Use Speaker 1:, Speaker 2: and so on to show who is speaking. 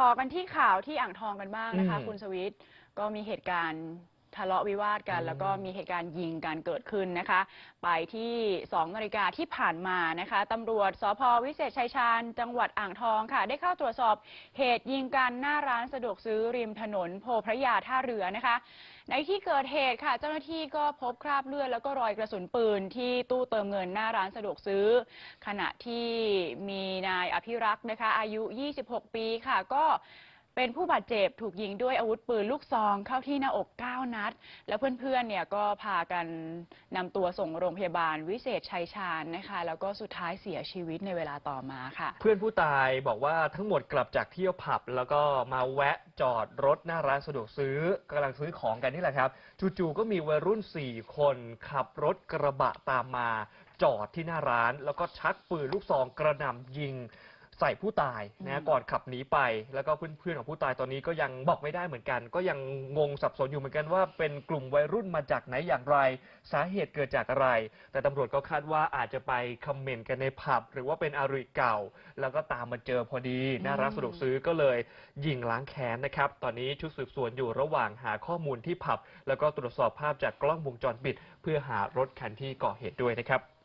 Speaker 1: ต่อกันที่ข่าวที่อ่างทองกันบ้างนะคะ
Speaker 2: อืม
Speaker 1: คุณสวิทย์ก็มีเหตุการณ์ทะเลาะวิวาทกัน
Speaker 2: อืม
Speaker 1: แล้วก็มีเหตุการณ์ยิงกันเกิดขึ้นนะคะ ไปที่2นาฬิกาที่ผ่านมานะคะตำรวจสพวิเศษชัยชาญ จังหวัดอ่างทองค่ะ ได้เข้าตรวจสอบเหตุยิงกันหน้าร้านสะดวกซื้อริมถนนโพพระยาท่าเรือนะคะ ในที่เกิดเหตุค่ะ เจ้าหน้าที่ก็พบคราบเลือดแล้วก็รอยกระสุนปืน ที่ตู้เติมเงินหน้าร้านสะดวกซื้อ ขณะที่มีนายอภิรักษ์นะคะ อายุ 26 ปีค่ะก็ เป็นผู้บาดเจ็บถูกยิงด้วยอาวุธปืนลูกซองเข้าที่หน้าอก 9 นัด แล้วเพื่อนๆเนี่ยก็พากันนำตัวส่งโรงพยาบาลวิเศษชัยชาญนะคะ แล้วก็สุดท้ายเสียชีวิตในเวลาต่อมาค่ะ
Speaker 2: เพื่อนผู้ตายบอกว่าทั้งหมดกลับจากเที่ยวผับ แล้วก็มาแวะจอดรถหน้าร้านสะดวกซื้อกำลังซื้อของกันนี่แหละครับจู่ๆก็มีวัยรุ่น 4 คนขับรถกระบะตามมา จอดที่หน้าร้าน แล้วก็ชักปืนลูกซองกระหน่ำยิง ใส่ผู้ตาย
Speaker 1: อื
Speaker 2: นะ
Speaker 1: ม
Speaker 2: ก่อนขับหนีไป แล้วก็เพื่อนๆของผู้ตายตอนนี้ก็ยังบอกไม่ได้เหมือนกัน ก็ยังงงสับสนอยู่เหมือนกันว่าเป็นกลุ่มวัยรุ่นมาจากไหนอย่างไร สาเหตุเกิดจากอะไร แต่ตำรวจก็คาดว่าอาจจะไปคอมเมนต์กันในผับ หรือว่าเป็นอาริเก่า แล้วก็ตามมาเจอพอดีหน้าร้านสะดวกซื้อก็เลยยิงล้างแค้นนะครับตอนนี้ชุดสืบสวนอยู่ระหว่างหาข้อมูลที่ผับ แล้วก็ตรวจสอบภาพจากกล้องวงจรปิด เพื่อหารถคันที่ก่อเหตุด้วยนะครับ